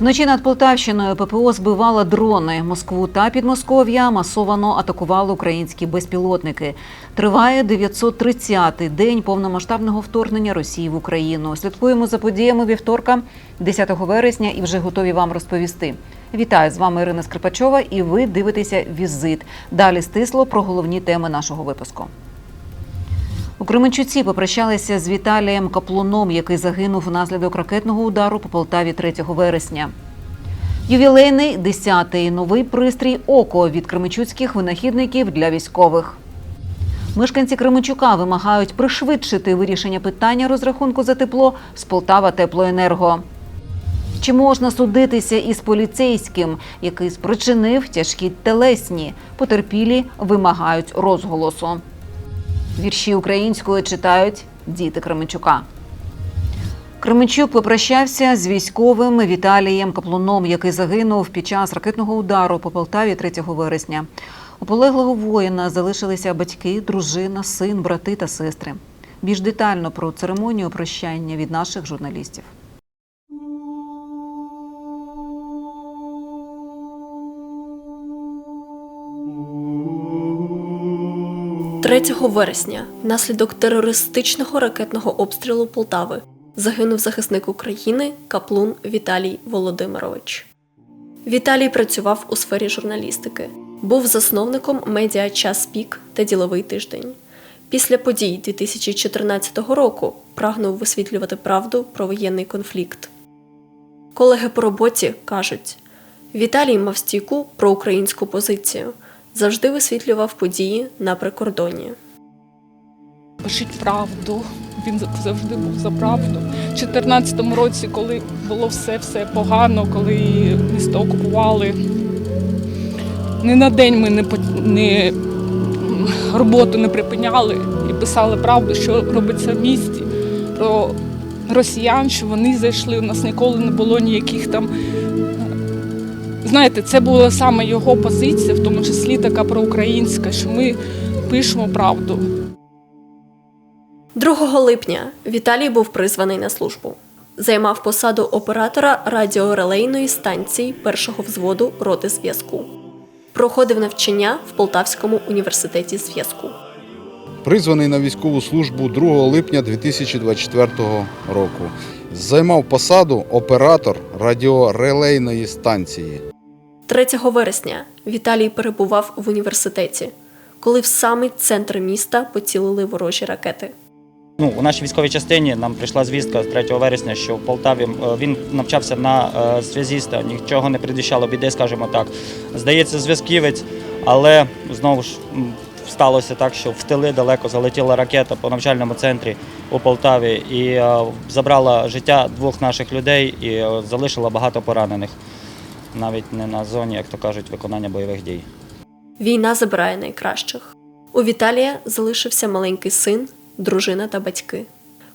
Вночі над Полтавщиною ППО збивала дрони. Москву та Підмосков'я масовано атакували українські безпілотники. Триває 930-й день повномасштабного вторгнення Росії в Україну. Слідкуємо за подіями вівторка, 10 вересня, і вже готові вам розповісти. Вітаю з вами Ірина Скрипачова, і ви дивитеся візит. Далі стисло про головні теми нашого випуску. У Кременчуці попрощалися з Віталієм Каплуном, який загинув внаслідок ракетного удару по Полтаві 3 вересня. Ювілейний 10-й новий пристрій око від кременчуцьких винахідників для військових. Мешканці Кременчука вимагають пришвидшити вирішення питання розрахунку за тепло з Полтава Теплоенерго. Чи можна судитися із поліцейським, який спричинив тяжкі телесні? Потерпілі вимагають розголосу. Вірші українською читають діти Кременчука. Кременчук попрощався з військовим Віталієм Каплуном, який загинув під час ракетного удару по Полтаві 3 вересня. У полеглого воїна залишилися батьки, дружина, син, брати та сестри. Більш детально про церемонію прощання від наших журналістів. 3 вересня, внаслідок терористичного ракетного обстрілу Полтави, загинув захисник України Каплун Віталій Володимирович. Віталій працював у сфері журналістики, був засновником медіа Час Пік та Діловий тиждень. Після подій 2014 року прагнув висвітлювати правду про воєнний конфлікт. Колеги по роботі кажуть: Віталій мав стійку проукраїнську позицію, завжди висвітлював події на прикордонні. Пишіть правду. Він завжди був за правду. У 2014 році, коли було все все погано, коли місто окупували, ні на день ми не, не роботу не припиняли і писали правду, що робиться в місті, про росіян, що вони зайшли. У нас ніколи не було ніяких там. Знаєте, це була саме його позиція, в тому числі така проукраїнська, що ми пишемо правду. 2 липня Віталій був призваний на службу. Займав посаду оператора радіорелейної станції першого взводу роти зв'язку. Проходив навчання в Полтавському університеті зв'язку. Призваний на військову службу 2 липня 2024 року. Займав посаду оператор радіорелейної станції. 3 вересня Віталій перебував в університеті, коли в самий центр міста поцілили ворожі ракети. Ну, у нашій військовій частині нам прийшла звістка з 3 вересня, що в Полтаві е, він навчався на е, зв'язіста, нічого не предвіщало біди, скажімо так. Здається, зв'язківець, але знову ж сталося так, що в тили далеко залетіла ракета по навчальному центрі у Полтаві і е, забрала життя двох наших людей і залишила багато поранених. Навіть не на зоні, як то кажуть, виконання бойових дій. Війна забирає найкращих. У Віталія залишився маленький син, дружина та батьки.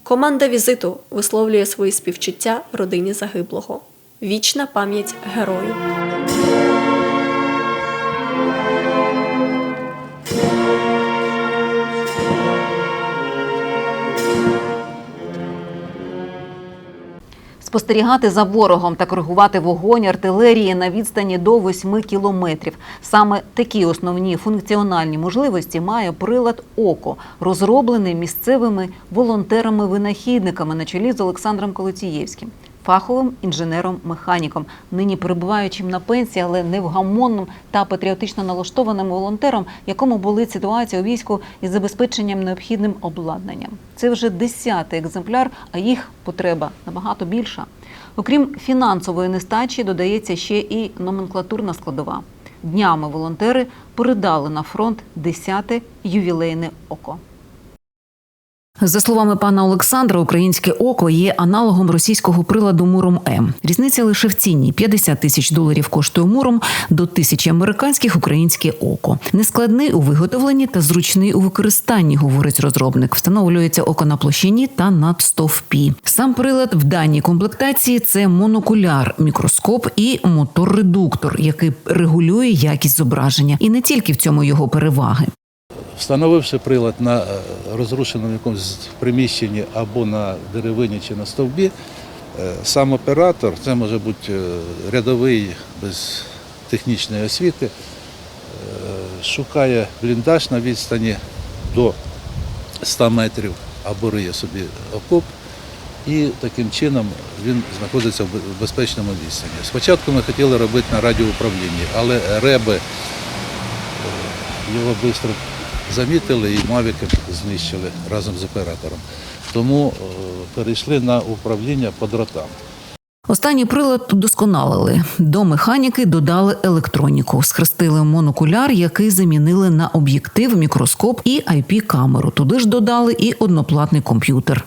Команда візиту висловлює свої співчуття родині загиблого. Вічна пам'ять герою. Спостерігати за ворогом та коригувати вогонь артилерії на відстані до 8 кілометрів. Саме такі основні функціональні можливості має прилад ОКО, розроблений місцевими волонтерами-винахідниками на чолі з Олександром Колотієвським, фаховим інженером-механіком, нині перебуваючим на пенсії, але невгамонним та патріотично налаштованим волонтером, якому болить ситуація у війську із забезпеченням необхідним обладнанням. Це вже десятий екземпляр, а їх потреба набагато більша. Окрім фінансової нестачі, додається ще і номенклатурна складова. Днями волонтери передали на фронт 10-те ювілейне око. За словами пана Олександра, українське око є аналогом російського приладу Муром М. Різниця лише в ціні: 50 тисяч доларів коштує Муром до тисячі американських українське око. Нескладний у виготовленні та зручний у використанні, говорить розробник. Встановлюється око на площині та над стовпі. Сам прилад в даній комплектації це монокуляр, мікроскоп і мотор-редуктор, який регулює якість зображення. І не тільки в цьому його переваги. Встановивши прилад на е, розрушеному якомусь приміщенні або на деревині чи на стовбі, Е, Сам оператор, це може бути е, рядовий без технічної освіти, шукає бліндаж на відстані до 100 метрів або риє собі окоп, і таким чином він знаходиться в безпечному відстані. Спочатку ми хотіли робити на радіоуправлінні, але реби його швидко замітили і мавіки знищили разом з оператором. Тому е, перейшли на управління по дротам. Останній прилад удосконалили. До механіки додали електроніку, схрестили монокуляр, який замінили на об'єктив, мікроскоп і IP-камеру. Туди ж додали і одноплатний комп'ютер.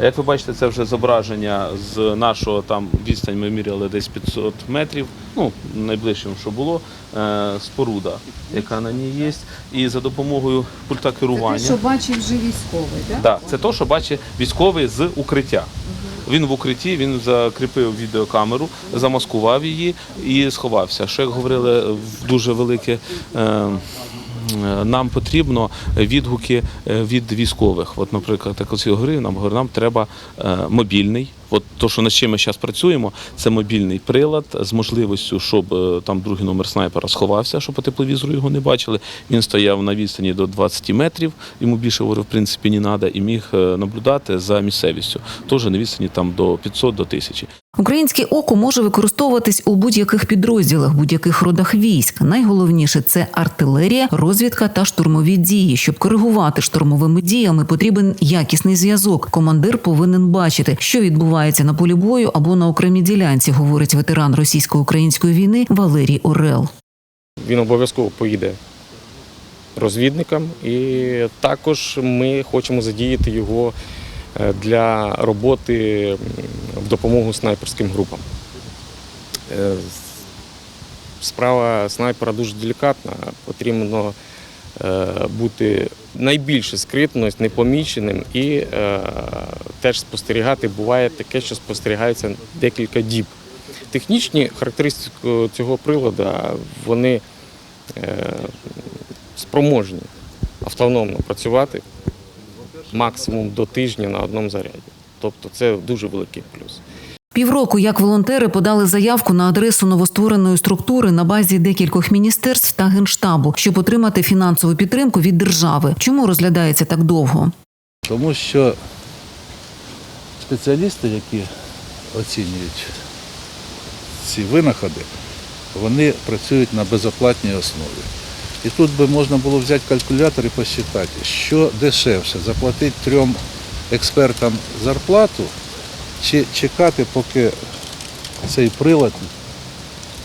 Як ви бачите, це вже зображення з нашого там відстань ми міряли десь 500 метрів. Ну, найближчим, що було, е, споруда, яка на ній є. І за допомогою пульта керування. що бачив вже військовий, так? Да, це те, що бачить військовий з укриття. Він в укритті, він закріпив відеокамеру, замаскував її і сховався. Що як говорили дуже велике. Е, нам потрібно відгуки е, від військових. От, наприклад, так говорив, нам говорить, нам треба е, мобільний. От то, що над чим ми зараз працюємо, це мобільний прилад з можливістю, щоб е, там другий номер снайпера сховався, щоб по тепловізору його не бачили. Він стояв на відстані до 20 метрів. Йому більше в принципі, не треба, і міг е, наблюдати за місцевістю. Теж на відстані там до 500 до 1000. Українське око може використовуватись у будь-яких підрозділах, будь-яких родах військ. Найголовніше це артилерія, розвідка та штурмові дії. Щоб коригувати штурмовими діями, потрібен якісний зв'язок. Командир повинен бачити, що відбувається на полі бою або на окремій ділянці, говорить ветеран російсько-української війни Валерій Орел. він обов'язково поїде розвідникам, і також ми хочемо задіяти його е, для роботи в допомогу снайперським групам. Е, Справа снайпера дуже делікатна, потрібно е, бути найбільше скритність, непоміченим і е, теж спостерігати. Буває таке, що спостерігається декілька діб. Технічні характеристики цього приладу вони е, спроможні автономно працювати максимум до тижня на одному заряді. Тобто це дуже великий плюс. Півроку як волонтери подали заявку на адресу новоствореної структури на базі декількох міністерств та генштабу, щоб отримати фінансову підтримку від держави. Чому розглядається так довго? Тому що спеціалісти, які оцінюють ці винаходи, вони працюють на безоплатній основі. І тут би можна було взяти калькулятор і посчитати, що дешевше заплатити трьом експертам зарплату чи чекати, поки цей прилад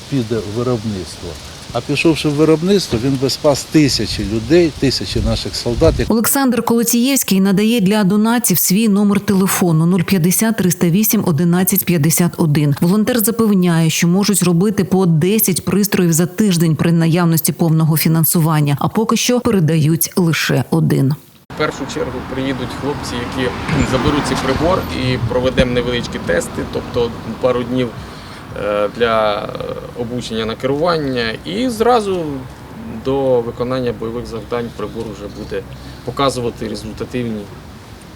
піде в виробництво. А пішовши в виробництво, він би спас тисячі людей, тисячі наших солдат. Олександр Колотієвський надає для донатів свій номер телефону 050 308 11 51. Волонтер запевняє, що можуть зробити по 10 пристроїв за тиждень при наявності повного фінансування, а поки що передають лише один. Першу чергу приїдуть хлопці, які заберуть цей прибор і проведемо невеличкі тести, тобто пару днів е, для обучення на керування, і зразу до виконання бойових завдань прибор вже буде показувати результативні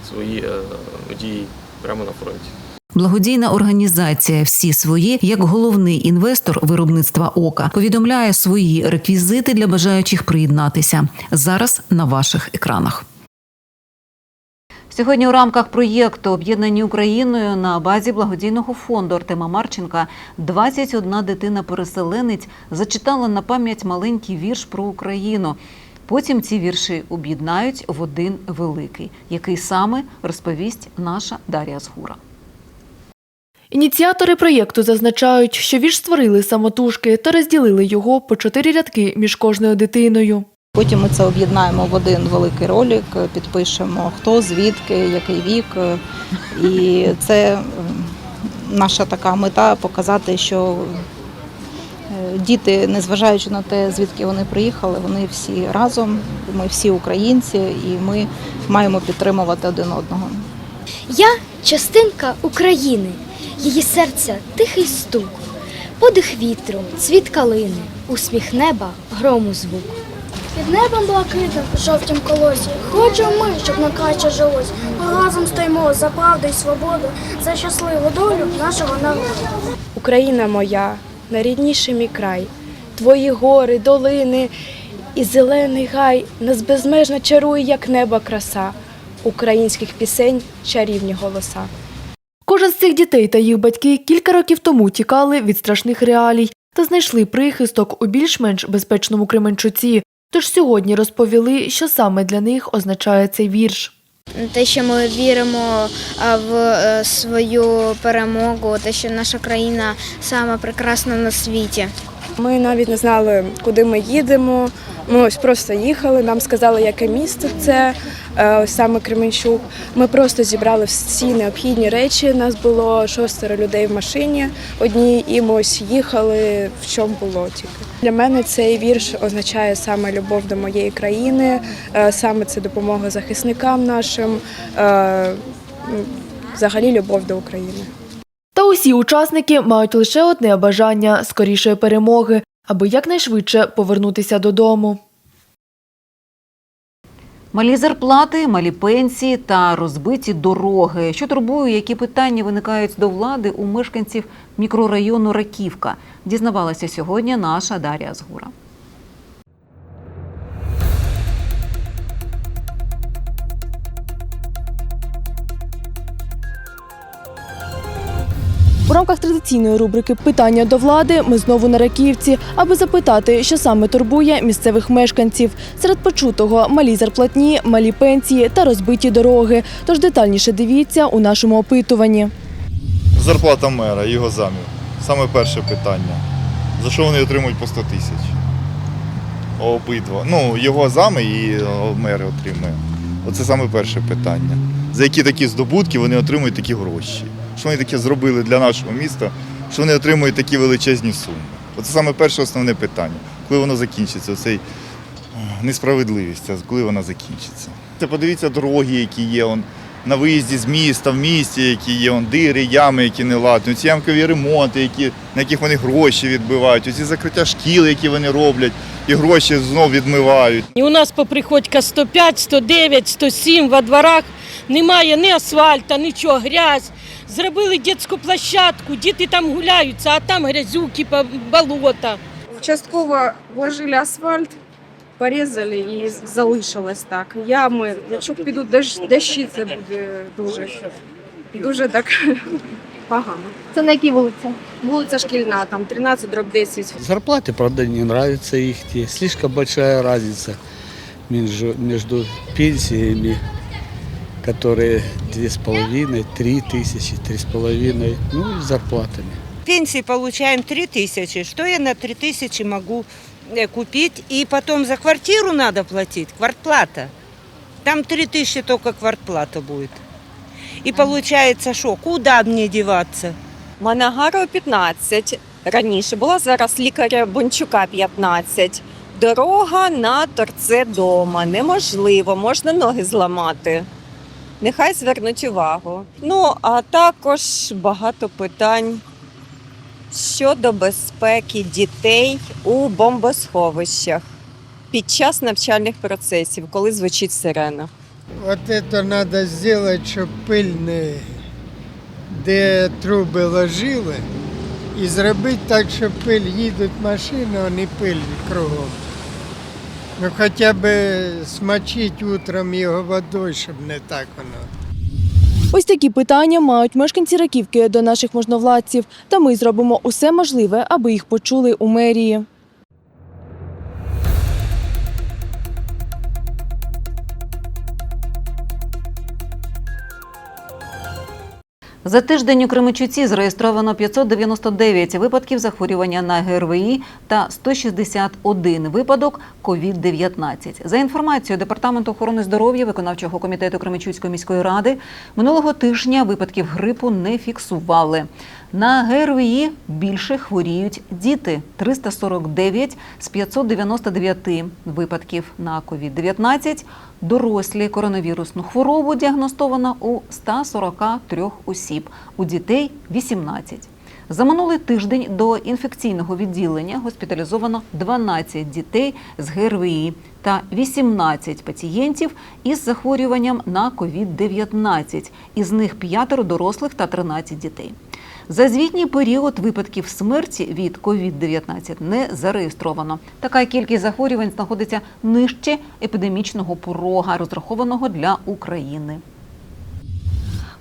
свої е, дії прямо на фронті. Благодійна організація всі свої, як головний інвестор виробництва ока, повідомляє свої реквізити для бажаючих приєднатися зараз на ваших екранах. Сьогодні у рамках проєкту Об'єднані Україною на базі благодійного фонду Артема Марченка 21 дитина-переселенець зачитала на пам'ять маленький вірш про Україну. Потім ці вірші об'єднають в один великий, який саме розповість наша Дар'я Згура. Ініціатори проєкту зазначають, що вірш створили самотужки та розділили його по чотири рядки між кожною дитиною. Потім ми це об'єднаємо в один великий ролик, підпишемо хто, звідки, який вік. І це е, наша така мета показати, що е, діти, незважаючи на те, звідки вони приїхали, вони всі разом, ми всі українці, і ми маємо підтримувати один одного. Я частинка України, її серця тихий стук, подих вітру, цвіт калини, усміх неба, грому звук. Під небом блакитним, в жовтім колосі. Хочемо ми, щоб нам краще жилось. Ми разом стоїмо за правду і свободу, за щасливу долю нашого народу. Україна моя, найрідніший мій край, твої гори, долини і зелений гай нас безмежно чарує, як небо краса, українських пісень чарівні голоса. Кожен з цих дітей та їх батьки кілька років тому тікали від страшних реалій та знайшли прихисток у більш-менш безпечному Кременчуці. Тож сьогодні розповіли, що саме для них означає цей вірш. Те, що ми віримо в е, свою перемогу, те, що наша країна сама прекрасна на світі. Ми навіть не знали, куди ми їдемо. Ми ось просто їхали, нам сказали, яке місто це, саме Кременчук. Ми просто зібрали всі необхідні речі. Нас було шостеро людей в машині одній, і ми ось їхали в чому було тільки. Для мене цей вірш означає саме любов до моєї країни, е, саме це допомога захисникам нашим, е, взагалі любов до України. Та усі учасники мають лише одне бажання скорішої перемоги, аби якнайшвидше повернутися додому. Малі зарплати, малі пенсії та розбиті дороги. Що турбує, які питання виникають до влади у мешканців мікрорайону Раківка, дізнавалася сьогодні наша Дар'я Згура. Рамках традиційної рубрики Питання до влади ми знову на Раківці, аби запитати, що саме турбує місцевих мешканців. Серед почутого малі зарплатні, малі пенсії та розбиті дороги. Тож детальніше дивіться у нашому опитуванні. Зарплата мера, його замів. Саме перше питання. За що вони отримують по 100 тисяч? Обидва. Ну, його зами і о, мер отримує. Оце саме перше питання. За які такі здобутки вони отримують такі гроші? Що вони таке зробили для нашого міста, що вони отримують такі величезні суми? Оце саме перше основне питання. Коли воно закінчиться, оцей е, несправедливість, коли вона закінчиться. Це подивіться дороги, які є. Он, на виїзді з міста, в місті, які є, он, дири, ями, які не ладні, ці ямкові ремонти, які, на яких вони гроші відбивають, оці закриття шкіл, які вони роблять, і гроші знов відмивають. І у нас по Приходька 105, 109, 107 во дворах немає ні асфальта, нічого, грязь. Зробили дитячу площадку, діти там гуляються, а там грязюки, болота. Частково вложили асфальт, порізали і залишилось так. Ями, якщо підуть дощ, дощі, це буде дуже, дуже так погано. Це на якій вулиці? Вулиця Шкільна, там 13 дроб 10. Зарплаты, правда, не нравятся их. те. Слишком большая разница между, между пенсиями, которые две с половиной, три тысячи, три с половиной, ну и зарплатами. Пенсии получаем 3 тысячи. Что я на 3 тысячи могу э, купить? И потом за квартиру надо платить, квартплата. Там 3 тысячи только квартплата будет. И получается, что, куда мне деваться? Манагару 15 раніше була, зараз лікаря Бончука 15. Дорога на торце дома. Неможливо, можна ноги зламати. Нехай звернуть увагу. Ну, а також багато питань щодо безпеки дітей у бомбосховищах під час навчальних процесів, коли звучить сирена. Вот это надо сделать, чтобы пыль не... де труби ложили, і зробити так, щоб пиль їдуть машини, а не пиль кругом. Ну хоча б смочить утром його водою, щоб не так воно. Ось такі питання мають мешканці Раківки до наших можновладців, та ми зробимо усе можливе, аби їх почули у мерії. За тиждень у Кременчуці зареєстровано 599 випадків захворювання на ГРВІ та 161 випадок COVID-19. За інформацією Департаменту охорони здоров'я виконавчого комітету Кременчуцької міської ради минулого тижня випадків грипу не фіксували. На ГРВІ більше хворіють діти 349 з 599 випадків на COVID-19. Дорослі коронавірусну хворобу діагностовано у 143 осіб, у дітей 18. За минулий тиждень до інфекційного відділення госпіталізовано 12 дітей з ГРВІ та 18 пацієнтів із захворюванням на COVID-19, із них п'ятеро дорослих та 13 дітей. За звітній період випадків смерті від COVID-19 не зареєстровано. Така кількість захворювань знаходиться нижче епідемічного порога, розрахованого для України.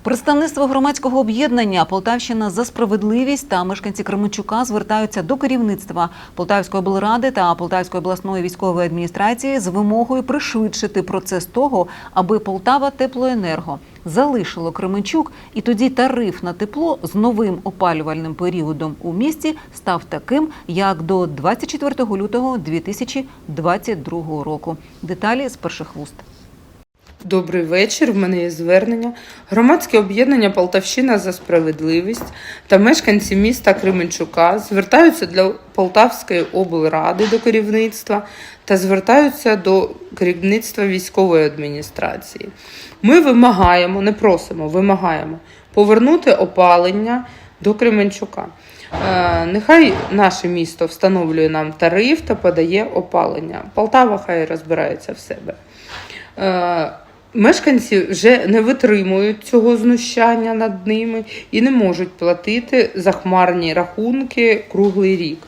Представництво громадського об'єднання Полтавщина за справедливість та мешканці Кременчука звертаються до керівництва Полтавської облради та Полтавської обласної військової адміністрації з вимогою пришвидшити процес того, аби Полтава Теплоенерго залишило Кременчук, і тоді тариф на тепло з новим опалювальним періодом у місті став таким, як до 24 лютого 2022 року. Деталі з перших вуст. Добрий вечір. В мене є звернення. Громадське об'єднання Полтавщина за справедливість та мешканці міста Кременчука звертаються для Полтавської облради до керівництва та звертаються до керівництва військової адміністрації. Ми вимагаємо, не просимо, вимагаємо повернути опалення до Кременчука. Е, Нехай наше місто встановлює нам тариф та подає опалення. Полтава хай розбирається в себе. Мешканці вже не витримують цього знущання над ними і не можуть платити захмарні рахунки круглий рік.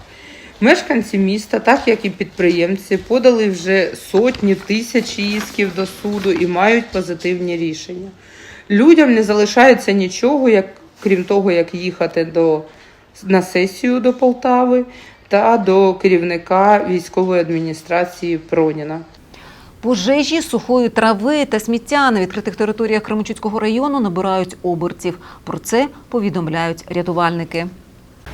Мешканці міста, так як і підприємці, подали вже сотні тисяч ісків до суду і мають позитивні рішення. Людям не залишається нічого, як, крім того, як їхати до, на сесію до Полтави та до керівника військової адміністрації Проніна. Пожежі сухої трави та сміття на відкритих територіях Кременчуцького району набирають обертів. Про це повідомляють рятувальники.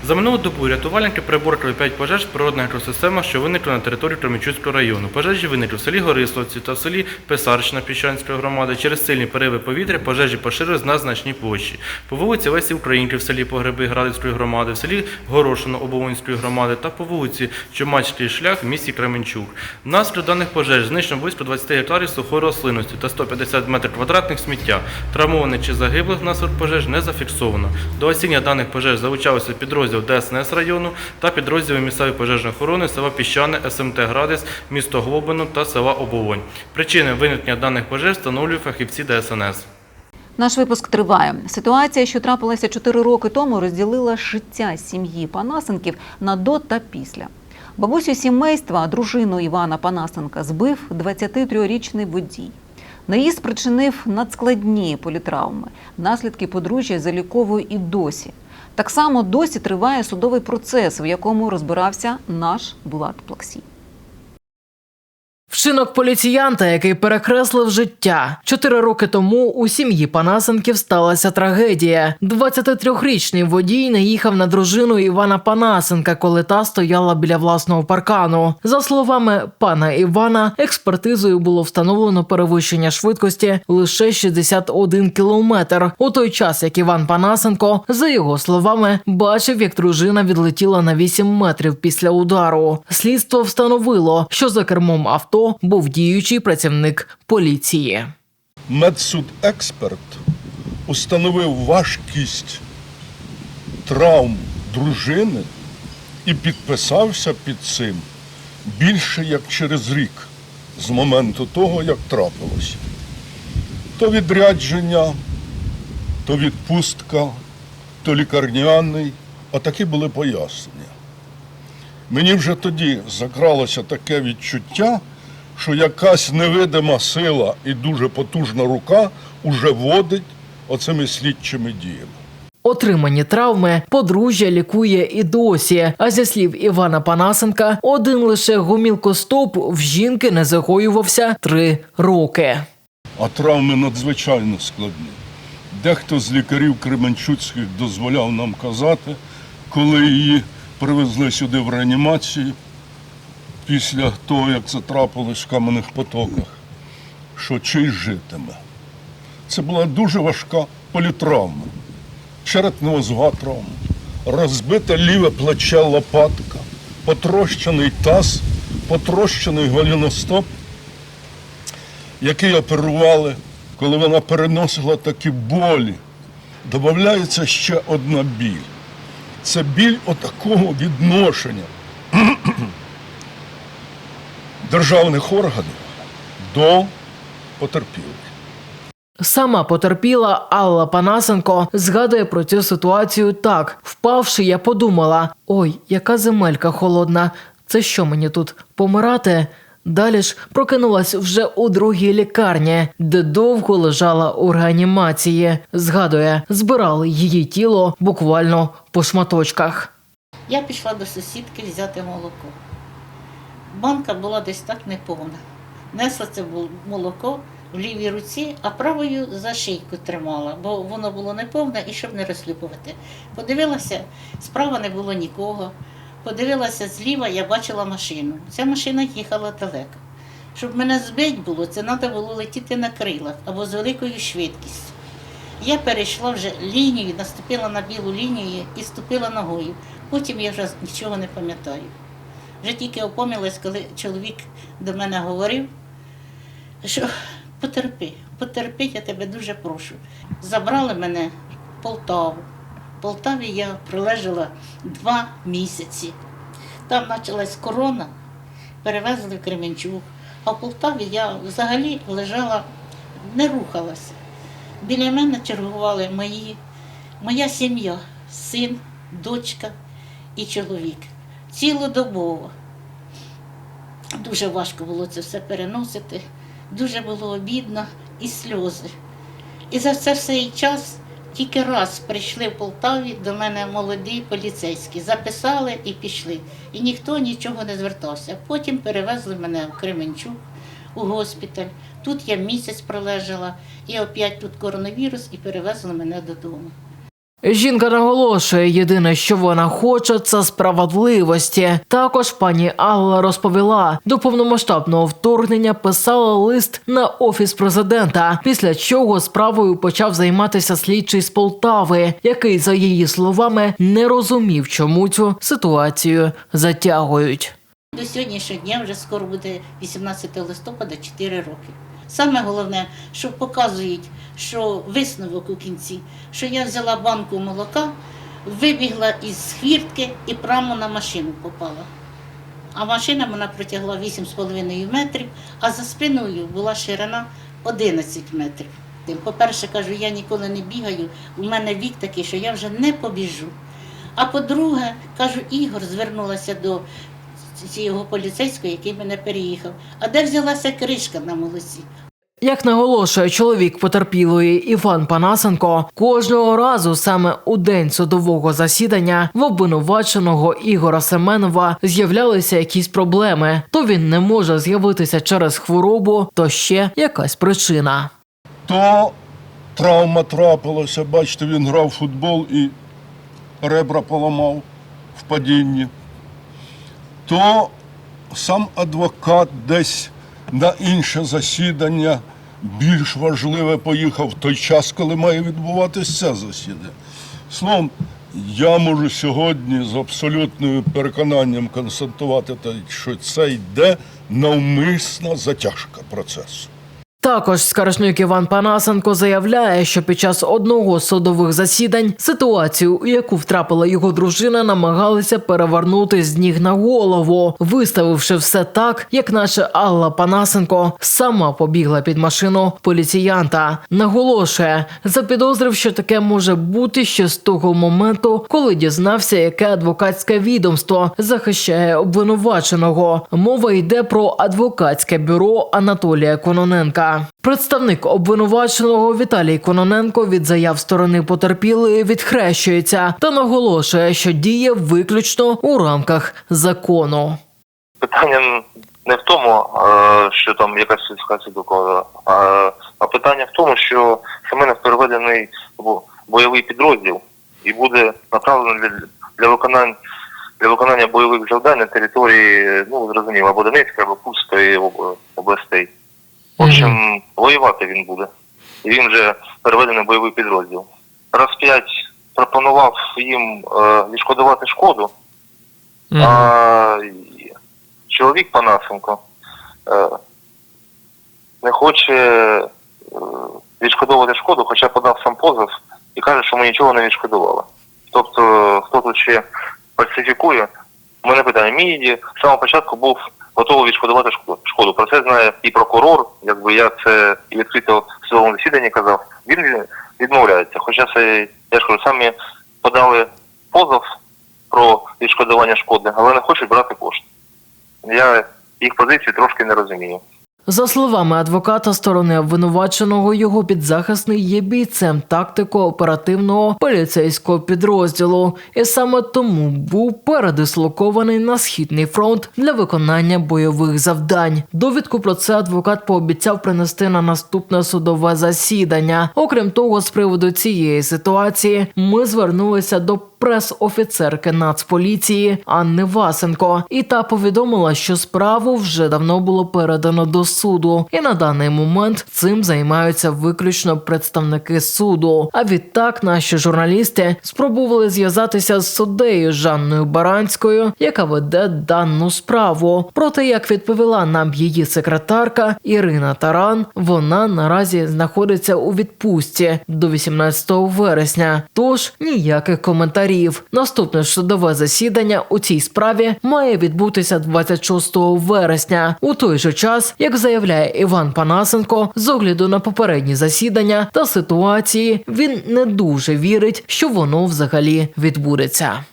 За минулу добу рятувальники приборкали 5 пожеж в природних екосистемах, що виникли на території Кременчуцького району. Пожежі виникли в селі Горисловці та в селі Писарщина Піщанської громади. Через сильні пориви повітря пожежі поширились на значні площі. По вулиці Лесі Українки в селі Погреби Градицької громади, в селі Горошино Оболонської громади та по вулиці Чумацький шлях в місті Кременчук. Внаслідок даних пожеж знищено близько 20 гектарів сухої рослинності та 150 метрів квадратних сміття. Травмованих чи загиблих внаслідок пожеж не зафіксовано. До осіння даних пожеж залучалися підрозділ ДСНС району та підрозділи місцевої пожежної охорони села Піщане, СМТ Градець, місто Глобино та села Оболонь. Причини виникнення даних пожеж встановлюють фахівці ДСНС. Наш випуск триває. Ситуація, що трапилася 4 роки тому, розділила життя сім'ї Панасенків на до та після. Бабусю сімейства, дружину Івана Панасенка, збив 23-річний водій. Наїзд спричинив надскладні політравми. Наслідки подружжя заліковує і досі. Так само досі триває судовий процес, в якому розбирався наш Булат Плаксій. Вчинок поліціянта, який перекреслив життя. Чотири роки тому у сім'ї Панасенків сталася трагедія. 23-річний водій наїхав на дружину Івана Панасенка, коли та стояла біля власного паркану. За словами пана Івана, експертизою було встановлено перевищення швидкості лише 61 кілометр. У той час, як Іван Панасенко, за його словами, бачив, як дружина відлетіла на 8 метрів після удару. Слідство встановило, що за кермом авто був діючий працівник поліції. Медсудексперт установив важкість травм дружини і підписався під цим більше як через рік з моменту того, як трапилося. То відрядження, то відпустка, то лікарняний. Отакі були пояснення. Мені вже тоді закралося таке відчуття, що якась невидима сила і дуже потужна рука уже водить оцими слідчими діями. Отримані травми подружжя лікує і досі. А зі слів Івана Панасенка, один лише гомілкостоп в жінки не загоювався три роки. А травми надзвичайно складні. Дехто з лікарів Кременчуцьких дозволяв нам казати, коли її привезли сюди в реанімацію, після того, як це трапилось в кам'яних потоках, що чийсь житиме. Це була дуже важка політравма, черепно-мозгова травма, розбите ліве плече лопатка, потрощений таз, потрощений голіностоп, який оперували, коли вона переносила такі болі. Додається ще одна біль. Це біль отакого відношення державних органів до потерпілих. Сама потерпіла Алла Панасенко згадує про цю ситуацію так. Впавши, я подумала: ой, яка земелька холодна. Це що мені тут помирати? Далі ж прокинулась вже у другій лікарні, де довго лежала у реанімації. Згадує, збирали її тіло буквально по шматочках. Я пішла до сусідки взяти молоко. Банка була десь так неповна. Несла це молоко в лівій руці, а правою за шийку тримала, бо воно було неповне і щоб не розхлюпувати. Подивилася, справа не було нікого. Подивилася зліва, я бачила машину. Ця машина їхала далеко. Щоб мене збить було, це треба було летіти на крилах або з великою швидкістю. Я перейшла вже лінію, наступила на білу лінію і ступила ногою. Потім я вже нічого не пам'ятаю. Вже тільки опомнилась, коли чоловік до мене говорив, що потерпи, потерпи, я тебе дуже прошу. Забрали мене в Полтаву. В Полтаві я пролежала два місяці. Там почалась корона, перевезли в Кременчук. А в Полтаві я взагалі лежала, не рухалася. Біля мене чергували мої, моя сім'я, син, дочка і чоловік. Цілодобово. Дуже важко було це все переносити, дуже було обідно і сльози. І за це цей час тільки раз прийшли в Полтаві до мене молоді поліцейські, записали і пішли. І ніхто нічого не звертався. Потім перевезли мене в Кременчук у госпіталь. Тут я місяць пролежала, і опять тут коронавірус, і перевезли мене додому. Жінка наголошує, єдине, що вона хоче, це справедливості. Також пані Алла розповіла, до повномасштабного вторгнення писала лист на офіс президента, після чого справою почав займатися слідчий з Полтави, який, за її словами, не розумів, чому цю ситуацію затягують. До сьогоднішнього дня вже скоро буде 18 листопада 4 роки. Саме головне, що показують, що висновок у кінці, що я взяла банку молока, вибігла із хвіртки і прямо на машину попала. А машина вона протягла 8,5 метрів, а за спиною була ширина 11 метрів. По-перше, кажу, я ніколи не бігаю, у мене вік такий, що я вже не побіжу. А по-друге, кажу, Ігор звернулася до цього поліцейського, який мене переїхав. А де взялася кришка на молоці? Як наголошує чоловік потерпілої Іван Панасенко, кожного разу саме у день судового засідання в обвинуваченого Ігора Семенова з'являлися якісь проблеми. То він не може з'явитися через хворобу, то ще якась причина. То травма трапилася, бачите, він грав в футбол і ребра поламав в падінні. То сам адвокат десь на інше засідання більш важливе поїхав в той час, коли має відбуватися це засідання. Словом, я можу сьогодні з абсолютним переконанням констатувати, що це йде навмисна затяжка процесу. Також скаржник Іван Панасенко заявляє, що під час одного з судових засідань ситуацію, у яку втрапила його дружина, намагалися перевернути з ніг на голову, виставивши все так, як наче Алла Панасенко сама побігла під машину поліціянта. Наголошує, запідозрив, що таке може бути ще з того моменту, коли дізнався, яке адвокатське відомство захищає обвинуваченого. Мова йде про адвокатське бюро Анатолія Кононенка. Представник обвинуваченого Віталій Кононенко від заяв сторони потерпілої відхрещується та наголошує, що діє виключно у рамках закону. Питання не в тому, е, що там якась сертифікація доклада, а, питання в тому, що Семенов переведений бойовий підрозділ і буде направлений для, виконання для виконання бойових завдань на території, ну зрозуміло, або Донецької, або Курської областей. В общем, воювати він буде. І він вже переведений в бойовий підрозділ. Раз п'ять пропонував їм е, відшкодувати шкоду, а чоловік Панасенко е, не хоче е, відшкодовувати шкоду, хоча подав сам позов і каже, що ми нічого не відшкодували. Тобто, хто тут ще фальсифікує, мене питання. Мій з самого початку був готовий відшкодувати шко- шкоду. Про це знає і прокурор, якби я це і відкрито в судовому засіданні казав. Він відмовляється. Хоча це, я ж кажу, самі подали позов про відшкодування шкоди, але не хочуть брати кошти. Я їх позиції трошки не розумію. За словами адвоката сторони обвинуваченого, його підзахисний є бійцем тактико-оперативного поліцейського підрозділу, і саме тому був передислокований на східний фронт для виконання бойових завдань. Довідку про це адвокат пообіцяв принести на наступне судове засідання. Окрім того, з приводу цієї ситуації ми звернулися до прес-офіцерки Нацполіції Анни Васенко, і та повідомила, що справу вже давно було передано до суду, і на даний момент цим займаються виключно представники суду. А відтак наші журналісти спробували зв'язатися з суддею Жанною Баранською, яка веде дану справу. Проте, як відповіла нам її секретарка Ірина Таран, вона наразі знаходиться у відпустці до 18 вересня. Тож ніяких коментарів. Наступне судове засідання у цій справі має відбутися 26 вересня, у той же час, як заявляє Іван Панасенко, з огляду на попередні засідання та ситуації, він не дуже вірить, що воно взагалі відбудеться.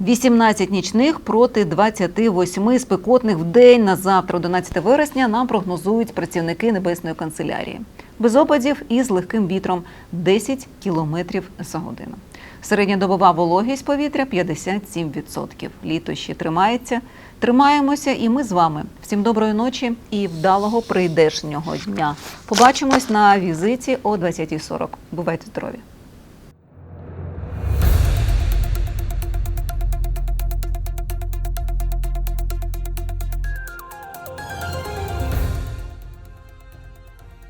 18 нічних проти 28 спекотних в день на завтра, 11 вересня, нам прогнозують працівники Небесної канцелярії. Без опадів і з легким вітром 10 кілометрів за годину. Середньодобова вологість повітря 57%. Літо ще тримається. Тримаємося і ми з вами. Всім доброї ночі і вдалого прийдешнього дня. Побачимось на візиті о 20.40. Бувайте здорові!